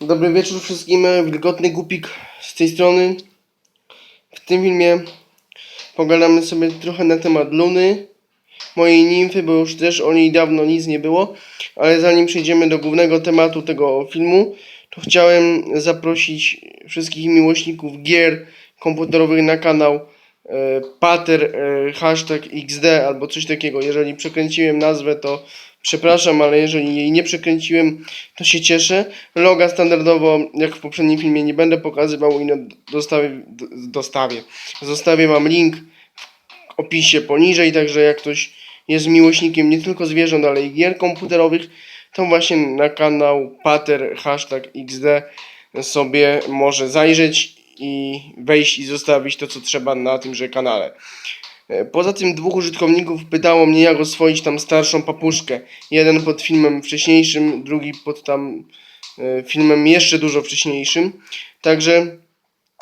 Dobry wieczór wszystkim, wilgotny głupik z tej strony. W tym filmie pogadamy sobie trochę na temat Luny, mojej nimfy, bo już też o niej dawno nic nie było. Ale zanim przejdziemy do głównego tematu tego filmu, to chciałem zaprosić wszystkich miłośników gier komputerowych na kanał e, pater e, hashtag xd albo coś takiego. Jeżeli przekręciłem nazwę, to przepraszam, ale jeżeli jej nie przekręciłem, to się cieszę. Loga standardowo, jak w poprzednim filmie, nie będę pokazywał i no dostawię, d- dostawię. Zostawię wam link w opisie poniżej, także jak ktoś jest miłośnikiem nie tylko zwierząt, ale i gier komputerowych, to właśnie na kanał pater hashtag xd sobie może zajrzeć i wejść i zostawić to, co trzeba na tymże kanale. E, Poza tym dwóch użytkowników pytało mnie, jak oswoić tam starszą papuszkę. Jeden pod filmem wcześniejszym, drugi pod tam e, filmem jeszcze dużo wcześniejszym. Także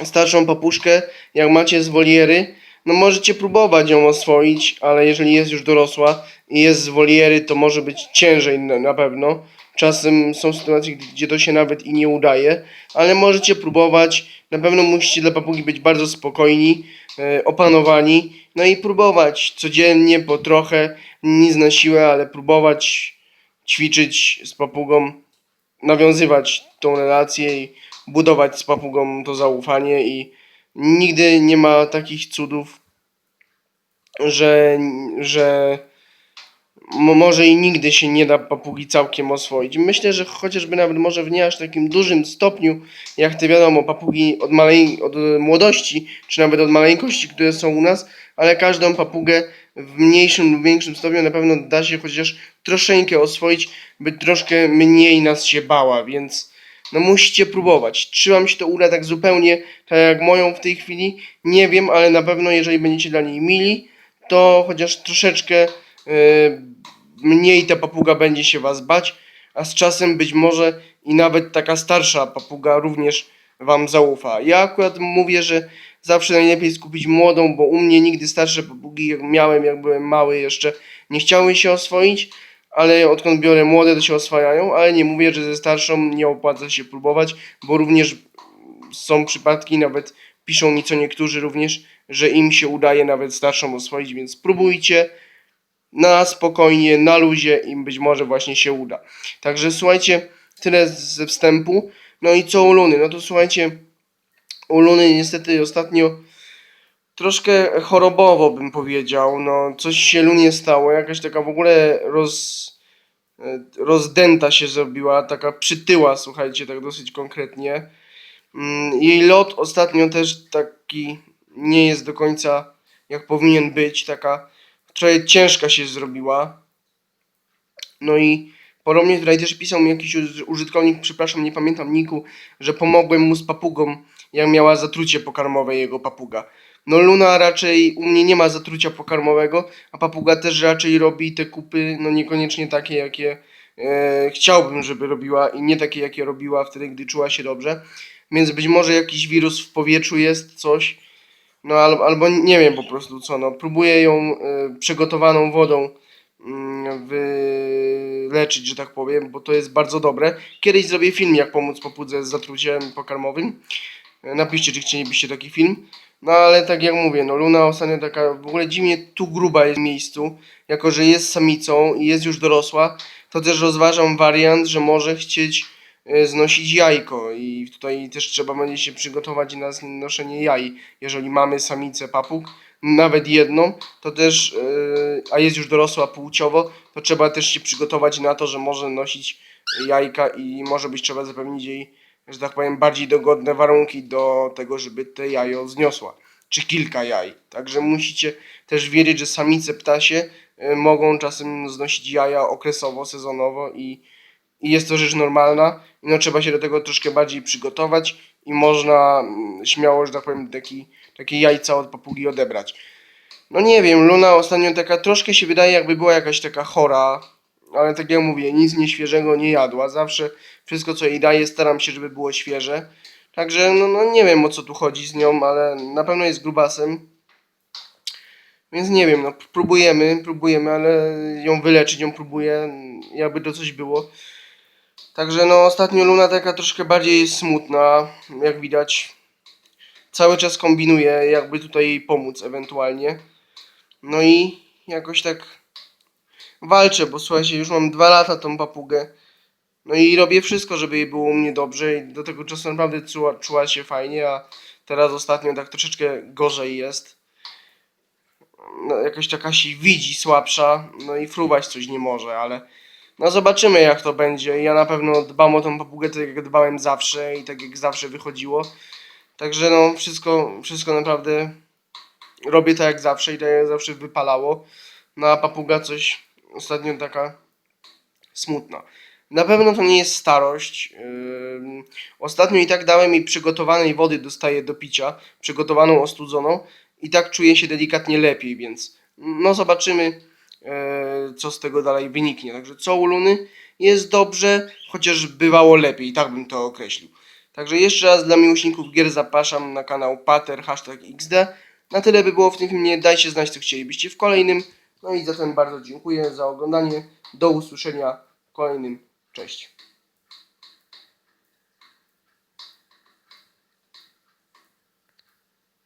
starszą papuszkę, jak macie z woliery, no możecie próbować ją oswoić, ale jeżeli jest już dorosła i jest z woliery, to może być ciężej na, na pewno. Czasem są sytuacje, gdzie to się nawet i nie udaje, ale możecie próbować. Na pewno musicie dla papugi być bardzo spokojni, e, opanowani, no i próbować codziennie, po trochę, nic na siłę, ale próbować ćwiczyć z papugą, nawiązywać tą relację i budować z papugą to zaufanie i nigdy nie ma takich cudów, że, że może i nigdy się nie da papugi całkiem oswoić. Myślę, że chociażby nawet może w nie aż takim dużym stopniu, jak te wiadomo, papugi od, malej, od młodości, czy nawet od maleńkości, które są u nas, ale każdą papugę w mniejszym lub większym stopniu na pewno da się chociaż troszeczkę oswoić, by troszkę mniej nas się bała, więc no musicie próbować. Czy wam się to uda tak zupełnie, tak jak moją w tej chwili? Nie wiem, ale na pewno jeżeli będziecie dla niej mili, to chociaż troszeczkę mniej ta papuga będzie się was bać, a z czasem być może i nawet taka starsza papuga również wam zaufa. Ja akurat mówię, że zawsze najlepiej skupić młodą, bo u mnie nigdy starsze papugi jak miałem, jak byłem mały jeszcze, nie chciały się oswoić, ale odkąd biorę młode, to się oswajają, ale nie mówię, że ze starszą nie opłaca się próbować, bo również są przypadki, nawet piszą mi co niektórzy również, że im się udaje nawet starszą oswoić, więc spróbujcie na spokojnie, na luzie i być może właśnie się uda. Także słuchajcie, tyle ze wstępu. No i co u Luny? No to słuchajcie, u Luny niestety ostatnio troszkę chorobowo bym powiedział. No coś się Lunie stało, jakaś taka w ogóle roz, e, rozdęta się zrobiła, taka przytyła, słuchajcie, tak dosyć konkretnie. Mm, Jej lot ostatnio też taki nie jest do końca jak powinien być, taka trochę ciężka się zrobiła. No i podobnie tutaj też pisał mi jakiś uż- użytkownik, przepraszam, nie pamiętam niku, że pomogłem mu z papugą, jak miała zatrucie pokarmowe jego papuga. No Luna raczej u mnie nie ma zatrucia pokarmowego, a papuga też raczej robi te kupy, no niekoniecznie takie, jakie e, chciałbym, żeby robiła i nie takie, jakie robiła wtedy, gdy czuła się dobrze. Więc być może jakiś wirus w powietrzu jest, coś. No albo, albo nie wiem po prostu co, no próbuję ją y, przygotowaną wodą mm, wyleczyć, że tak powiem, bo to jest bardzo dobre. Kiedyś zrobię film, jak pomóc popudze z zatruciem pokarmowym. Napiszcie, czy chcielibyście taki film. No ale tak jak mówię, no Luna ostatnio taka w ogóle dziwnie tu gruba jest w miejscu, jako że jest samicą i jest już dorosła, to też rozważam wariant, że może chcieć znosić jajko i tutaj też trzeba będzie się przygotować na noszenie jaj. Jeżeli mamy samicę papug, nawet jedną, to też, y, a jest już dorosła płciowo, to trzeba też się przygotować na to, że może nosić jajka i może być trzeba zapewnić jej, że tak powiem, bardziej dogodne warunki do tego, żeby te jajo zniosła. Czy kilka jaj. Także musicie też wiedzieć, że samice ptasie y, mogą czasem znosić jaja okresowo, sezonowo i, i jest to rzecz normalna. No trzeba się do tego troszkę bardziej przygotować i można mm, śmiało, że tak powiem, taki, takie jajca od papugi odebrać. No nie wiem, Luna ostatnio taka troszkę się wydaje jakby była jakaś taka chora, ale tak jak mówię, nic nieświeżego nie jadła. Zawsze wszystko co jej daję staram się, żeby było świeże. Także no, no nie wiem o co tu chodzi z nią, ale na pewno jest grubasem. Więc nie wiem, no próbujemy, próbujemy, ale ją wyleczyć, ją próbuję, jakby to coś było. Także no ostatnio Luna taka troszkę bardziej smutna, jak widać. Cały czas kombinuje, jakby tutaj jej pomóc ewentualnie. No i jakoś tak walczę, bo słuchajcie, już mam dwa lata tą papugę. No i robię wszystko, żeby jej było u mnie dobrze i do tego czasu naprawdę czuła, czuła się fajnie, a teraz ostatnio tak troszeczkę gorzej jest. No, jakoś taka się widzi słabsza, no i fruwać coś nie może, ale no zobaczymy jak to będzie. Ja na pewno dbam o tą papugę tak jak dbałem zawsze i tak jak zawsze wychodziło. Także no wszystko, wszystko naprawdę robię tak jak zawsze i tak jak zawsze wypalało. No a papuga coś ostatnio taka smutna. Na pewno to nie jest starość. Ostatnio i tak dałem jej przygotowanej wody, dostaję do picia, przygotowaną, ostudzoną i tak czuję się delikatnie lepiej, więc no zobaczymy, co z tego dalej wyniknie. Także co u Luny jest dobrze, chociaż bywało lepiej, tak bym to określił. Także jeszcze raz dla miłośników gier zapraszam na kanał Pater, hashtag XD. Na tyle by było w tym filmie, dajcie znać co chcielibyście w kolejnym. No i zatem bardzo dziękuję za oglądanie. Do usłyszenia w kolejnym. Cześć.